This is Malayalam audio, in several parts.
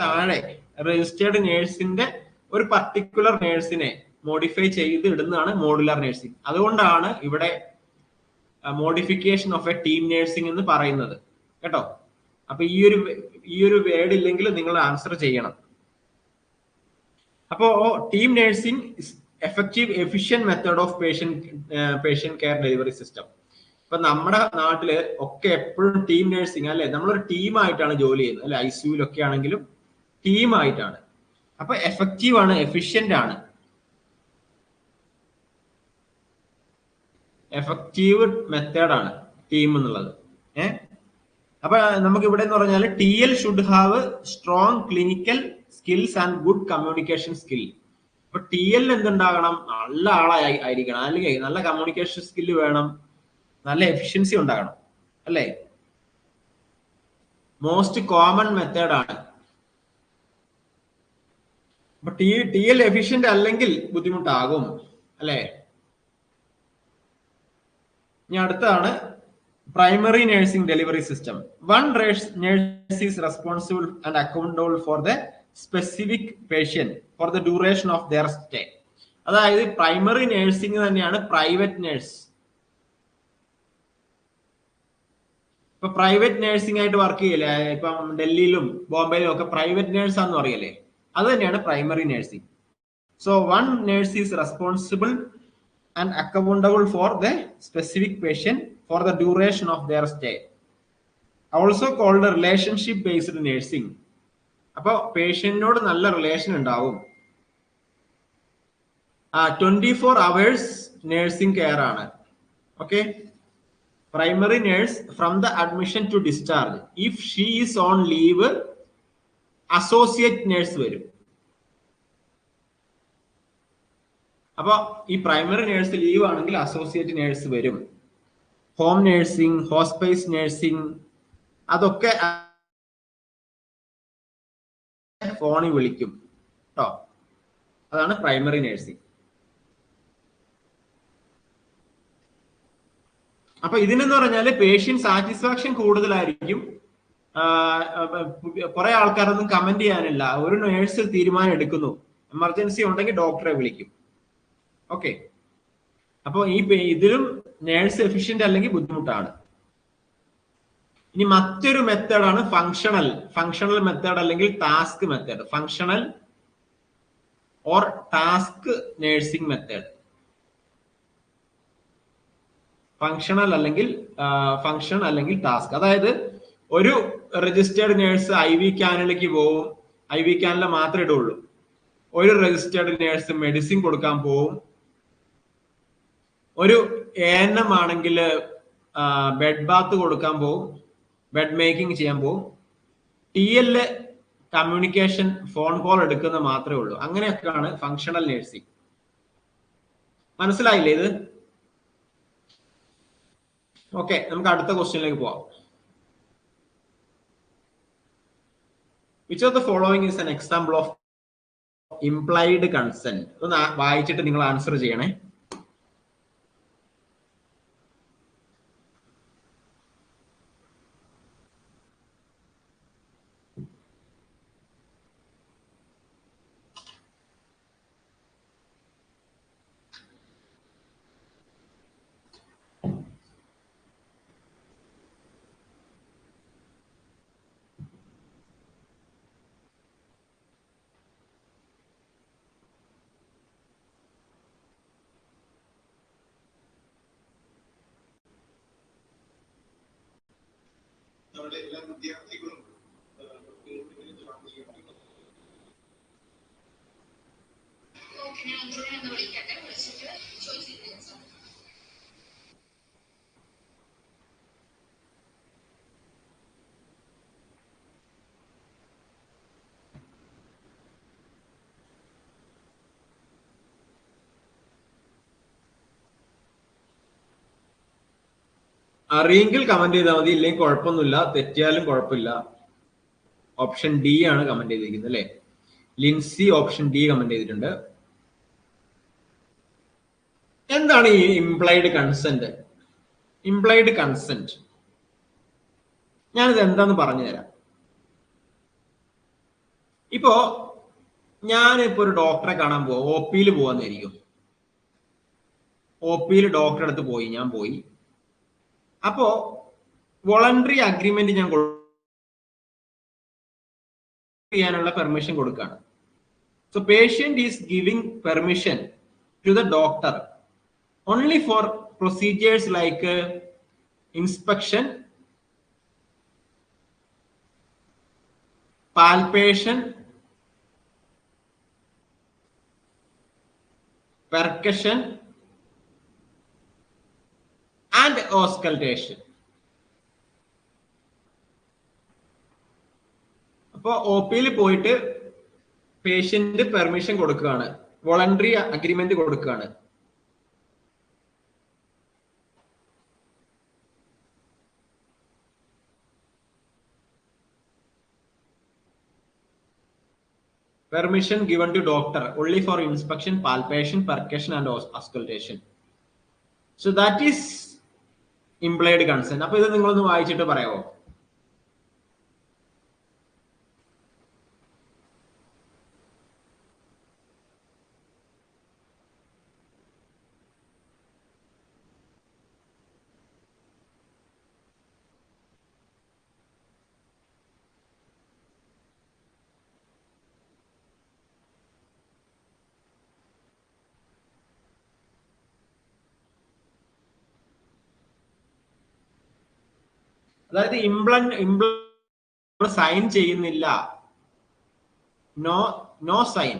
താഴെ രജിസ്റ്റേർഡ് നേഴ്സിന്റെ ഒരു പർട്ടിക്കുലർ നേഴ്സിനെ മോഡിഫൈ ചെയ്ത് ഇടുന്നതാണ് മോഡുലാർ നേഴ്സിംഗ് അതുകൊണ്ടാണ് ഇവിടെ modification of a team nursing എന്ന് പറയുന്നത്. കേട്ടോ? അപ്പൊ ഈ ഒരു ഈ ഒരു വേർഡ് ഇല്ലെങ്കിൽ നിങ്ങൾ ആൻസർ ചെയ്യണം. അപ്പോ team nursing effective efficient method of patient patient care delivery system ഇപ്പൊ നമ്മുടെ നാട്ടിൽ ഒക്കെ എപ്പോഴും ടീം നേഴ്സിംഗ് അല്ലെ? നമ്മളൊരു ടീമായിട്ടാണ് ജോലി ചെയ്യുന്നത്. അല്ലെ ഐ സിയുലൊക്കെ ആണെങ്കിലും ടീമായിട്ടാണ്. അപ്പൊ എഫക്റ്റീവ് ആണ് എഫിഷ്യന്റ് ആണ്. എഫക്റ്റീവ് മെത്തേഡാണ് ടീം എന്നുള്ളത്. ഏ? അപ്പൊ നമുക്ക് ഇവിടെ എന്ന് പറഞ്ഞാൽ T L should have strong clinical skills and good communication skill അപ്പൊ ടി എൽ എന്തുണ്ടാകണം? നല്ല ആളായി ആയിരിക്കണം. അല്ലെങ്കിൽ നല്ല കമ്മ്യൂണിക്കേഷൻ സ്കില്ല് വേണം. നല്ല എഫിഷ്യൻസി ഉണ്ടാകണം. അല്ലേ? മോസ്റ്റ് കോമൺ മെത്തേഡാണ് അപ്പൊ ടി ടി എൽ എഫിഷ്യന്റ് അല്ലെങ്കിൽ ബുദ്ധിമുട്ടാകും അല്ലേ? ഇനി അടുത്തതാണ് primary nursing delivery system one nurse is responsible and accountable for the specific patient for the duration of their stay അതായത് പ്രൈമറി നഴ്സിംഗ് തന്നെയാണ് പ്രൈവറ്റ് നഴ്സ് ഇപ്പൊ പ്രൈവറ്റ് നഴ്സിംഗ് ആയിട്ട് വർക്ക് ചെയ്യല്ലേ? ഇപ്പം ഡൽഹിയിലും ബോംബെയിലും ഒക്കെ പ്രൈവറ്റ് നേഴ്സാന്ന് പറയല്ലേ? അത് തന്നെയാണ് primary nursing so one nurse is responsible and accountable for the specific patient for the duration of their stay also called relationship based nursing അപ്പോൾ പേഷ്യന്റിനോട് നല്ല റിലേഷൻ ഉണ്ടാവും. ആ twenty four hours nursing care ആണ്. Okay primary nurse from the admission to discharge if she is on leave associate nurse വരും. അപ്പൊ ഈ പ്രൈമറി നേഴ്സ് ലീവ് ആണെങ്കിൽ അസോസിയേറ്റ് നേഴ്സ് വരും. ഹോം നേഴ്സിംഗ് ഹോസ്പൈസ് നേഴ്സിംഗ് അതൊക്കെ ഫോണിൽ വിളിക്കും കേട്ടോ അതാണ് പ്രൈമറി നേഴ്സിംഗ് അപ്പൊ ഇതിനെന്ന് പറഞ്ഞാൽ പേഷ്യൻ സാറ്റിസ്ഫാക്ഷൻ കൂടുതലായിരിക്കും. കുറെ ആൾക്കാരൊന്നും കമന്റ് ചെയ്യാനില്ല. ഒരു നേഴ്സ് തീരുമാനം എടുക്കുന്നു. എമർജൻസി ഉണ്ടെങ്കിൽ ഡോക്ടറെ വിളിക്കും. ഓക്കെ അപ്പൊ ഈ ഇതിലും നേഴ്സ് എഫിഷ്യന്റ് അല്ലെങ്കിൽ ബുദ്ധിമുട്ടാണ്. ഇനി മറ്റൊരു മെത്തേഡാണ് ഫങ്ഷണൽ ഫങ്ഷണൽ മെത്തേഡ് അല്ലെങ്കിൽ task method functional or task nursing method functional അല്ലെങ്കിൽ ഫങ്ഷൻ അല്ലെങ്കിൽ ടാസ്ക് അതായത് ഒരു രജിസ്റ്റേർഡ് നേഴ്സ് ഐ വി ക്യാനിലേക്ക് പോവും. ഐ വി ക്യാനിൽ മാത്രമേ ഇടുള്ളൂ. ഒരു രജിസ്റ്റേർഡ് നേഴ്സ് മെഡിസിൻ കൊടുക്കാൻ പോവും. ഒരു എ എൻ എം ആണെങ്കിൽ ബെഡ് ബാത്ത് കൊടുക്കാൻ പോവും. ബെഡ് മേക്കിംഗ് ചെയ്യാൻ പോവും. T L communication phone call എടുക്കുന്ന മാത്രമേ ഉള്ളൂ. അങ്ങനെയൊക്കെയാണ് ഫങ്ഷണൽ നേഴ്സിംഗ് മനസ്സിലായില്ലേ ഇത്? ഓക്കെ നമുക്ക് അടുത്ത ക്വസ്റ്റ്യനിലേക്ക് പോവാം. Which of the following is an example of implied consent ഒന്ന് വായിച്ചിട്ട് നിങ്ങൾ ആൻസർ ചെയ്യണേ. നമ്മുടെ എല്ലാ വിദ്യാർത്ഥികളും ഞാൻ വിളിക്കട്ടെ വിളിച്ചിട്ട് ചോദിച്ചിട്ടില്ല അറിയെങ്കിൽ കമന്റ് ചെയ്താൽ മതി. ഇല്ലെങ്കിൽ കുഴപ്പമൊന്നുമില്ല. തെറ്റിയാലും കുഴപ്പമില്ല. ഓപ്ഷൻ ഡി ആണ് കമന്റ് ചെയ്തിരിക്കുന്നത് അല്ലെ? ലിൻസി ഓപ്ഷൻ ഡി കമന്റ് ചെയ്തിട്ടുണ്ട്. എന്താണ് ഈ ഇംപ്ലൈഡ് കൺസെന്റ് ഇംപ്ലൈഡ് കൺസെന്റ് ഞാനിത് എന്താന്ന് പറഞ്ഞു തരാം. ഇപ്പോ ഞാനിപ്പോ ഒരു ഡോക്ടറെ കാണാൻ പോവാ. ഒ പിയിൽ പോവാന്നായിരിക്കും ഒ പിയിൽ ഡോക്ടറെ അടുത്ത് പോയി. ഞാൻ പോയി. അപ്പോ വോളണ്ടറി അഗ്രിമെന്റ് ഞാൻ ചെയ്യാനുള്ള പെർമിഷൻ കൊടുക്കുകയാണ് so patient is giving permission to the doctor only for procedures like inspection palpation percussion and auscultation അപ്പോ ഒ പിയിൽ പോയിട്ട് പേഷ്യന്റ് പെർമിഷൻ കൊടുക്കുകയാണ് വോളണ്ടറി അഗ്രിമെന്റ് കൊടുക്കുകയാണ് permission given to doctor only for inspection palpation percussion and aus- auscultation so that is consent അപ്പൊ ഇത് നിങ്ങളൊന്ന് വായിച്ചിട്ട് പറയാമോ അതായത് ഇംപ്ലന്റ് ഇംപ്ല സൈൻ ചെയ്യുന്നില്ല. No no sign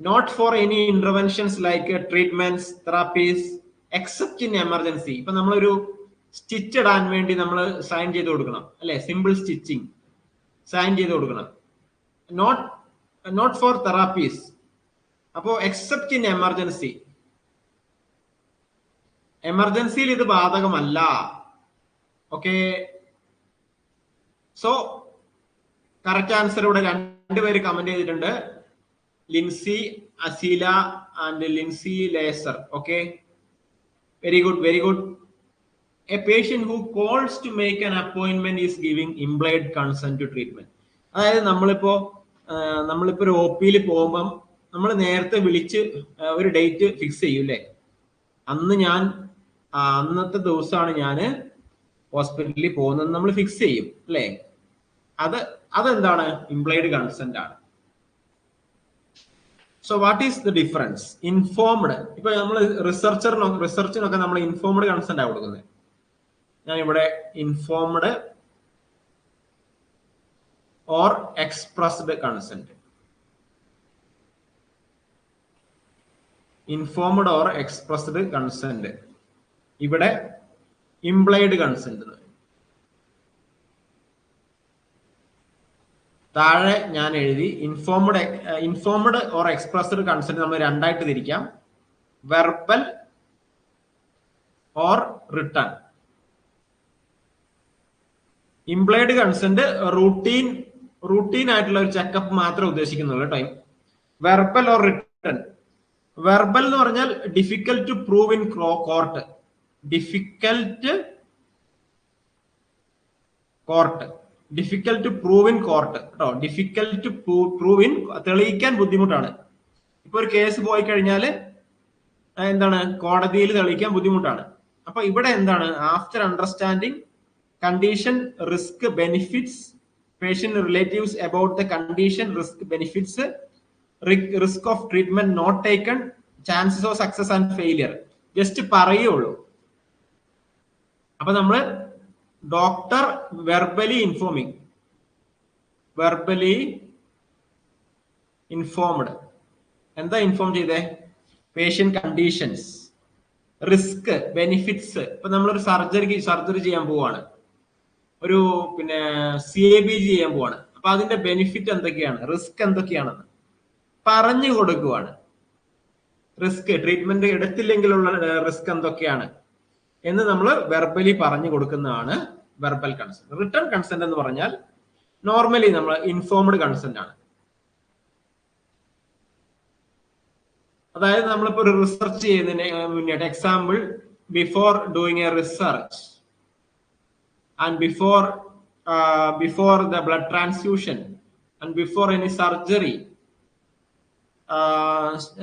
not for any interventions like treatments therapies except in emergency ഇപ്പൊ നമ്മളൊരു സ്റ്റിച്ച് ഇടാൻ വേണ്ടി നമ്മൾ സൈൻ ചെയ്ത് കൊടുക്കണം. അല്ലെ? സിമ്പിൾ സ്റ്റിച്ചിങ് സൈൻ ചെയ്ത് കൊടുക്കണം. നോട്ട് നോട്ട് ഫോർ തെറാപ്പീസ് അപ്പോ എക്സെപ്റ്റ് ഇൻ എമർജൻസി എമർജൻസിയിൽ ഇത് ബാധകമല്ല. ഓക്കെ സോ കറക്റ്റ് ആൻസർ ഇവിടെ രണ്ടുപേര് കമന്റ് ചെയ്തിട്ടുണ്ട്. Lincy Aseela and Lincy Lazar okay very good very good a patient who calls to make an appointment is giving implied consent to treatment അതായത് നമ്മളിപ്പോ നമ്മളിപ്പോ ഒരു ഒ പിയിൽ പോകുമ്പം നമ്മൾ നേരത്തെ വിളിച്ച് ഒരു ഡേറ്റ് ഫിക്സ് ചെയ്യും അല്ലേ? അന്ന് ഞാൻ അന്നത്തെ ദിവസമാണ് ഞാൻ ഹോസ്പിറ്റലിൽ പോകുന്നത്. നമ്മൾ ഫിക്സ് ചെയ്യും അല്ലേ? അത് അതെന്താണ്? ഇംപ്ലൈഡ് കൺസെന്റ് ആണ്. So what is the difference informed ഇപ്പൊ നമ്മൾ റിസർച്ചറിനോ റിസർച്ചിനൊക്കെ നമ്മൾ ഇൻഫോംഡ് കൺസെന്റ് ആണ് കൊടുക്കുന്നത്? ഞാൻ ഇവിടെ informed or expressed consent informed or expressed consent ഇവിടെ ഇംപ്ലൈഡ് കൺസെന്റ് താഴെ ഞാൻ എഴുതി informed informed or expressed consent നമ്മൾ രണ്ടായിട്ട് തിരിക്കാം. Verbal or written implied consent routine routine ആയിട്ടുള്ള ഒരു ചെക്കപ്പ് മാത്രമേ ഉദ്ദേശിക്കുന്നുള്ളൂ time verbal or written verbal എന്ന് പറഞ്ഞാൽ difficult to prove in court difficult court difficult prove in court കേട്ടോ. ഡിഫിക്കൽട്ട് പ്രൂവ് ഇൻ തെളിയിക്കാൻ ബുദ്ധിമുട്ടാണ്. ഇപ്പൊ ഒരു കേസ് പോയി കഴിഞ്ഞാൽ എന്താണ് കോടതിയിൽ തെളിയിക്കാൻ ബുദ്ധിമുട്ടാണ്. അപ്പൊ ഇവിടെ എന്താണ് after understanding condition risk benefits patient relatives about the condition risk benefits risk of treatment not taken chances of success and failure just പറയുള്ളൂ. അപ്പൊ നമ്മൾ doctor verbally informing verbally informed എന്താ ഇൻഫോം ചെയ്തേ? പേഷ്യൻ കണ്ടീഷൻസ് റിസ്ക് ബെനിഫിറ്റ്സ് ഇപ്പൊ നമ്മളൊരു സർജറിക്ക് സർജറി ചെയ്യാൻ പോവാണ്. ഒരു പിന്നെ സി എ ബി ജി ചെയ്യാൻ പോവാണ്. അപ്പൊ അതിന്റെ ബെനിഫിറ്റ് എന്തൊക്കെയാണ്? റിസ്ക് എന്തൊക്കെയാണെന്ന് പറഞ്ഞു കൊടുക്കുവാണ്. റിസ്ക് ട്രീറ്റ്മെന്റ് എടുത്തില്ലെങ്കിലുള്ള റിസ്ക് എന്തൊക്കെയാണ്? എന്ന് നമ്മൾ വെർബലി പറഞ്ഞു കൊടുക്കുന്നതാണ് വെർബൽ കൺസെന്റ് റിട്ടേൺ കൺസെന്റ് എന്ന് പറഞ്ഞാൽ നോർമലി നമ്മൾ ഇൻഫോംഡ് കൺസെന്റ് ആണ്. അതായത് നമ്മളിപ്പോ ഒരു റിസർച്ച് ചെയ്യുന്നതിന് മുന്നേറ്റ് example before doing a research and before before the blood transfusion and before any surgery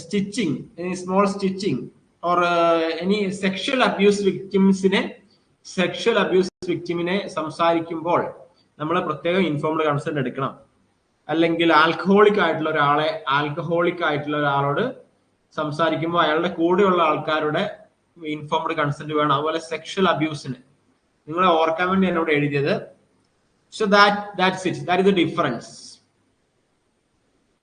stitching any small stitching or any sexual abuse വിക്ടിംസിനെ sexual abuse വിക്ടിമിനെ സംസാരിക്കുമ്പോൾ നമ്മൾ പ്രത്യേകം ഇൻഫോംഡ് കൺസെന്റ് എടുക്കണം. അല്ലെങ്കിൽ ആൽക്കഹോളിക് ആയിട്ടുള്ള ഒരാളെ ആൽക്കഹോളിക് ആയിട്ടുള്ള ഒരാളോട് സംസാരിക്കുമ്പോൾ അയാളുടെ കൂടെയുള്ള ആൾക്കാരുടെ ഇൻഫോംഡ് കൺസെന്റ് വേണം. അതുപോലെ സെക്ഷൽ അബ്യൂസിന് നിങ്ങളെ ഓർക്കാൻ വേണ്ടി എന്നോട് എഴുതിയത്. So that that's it that is the difference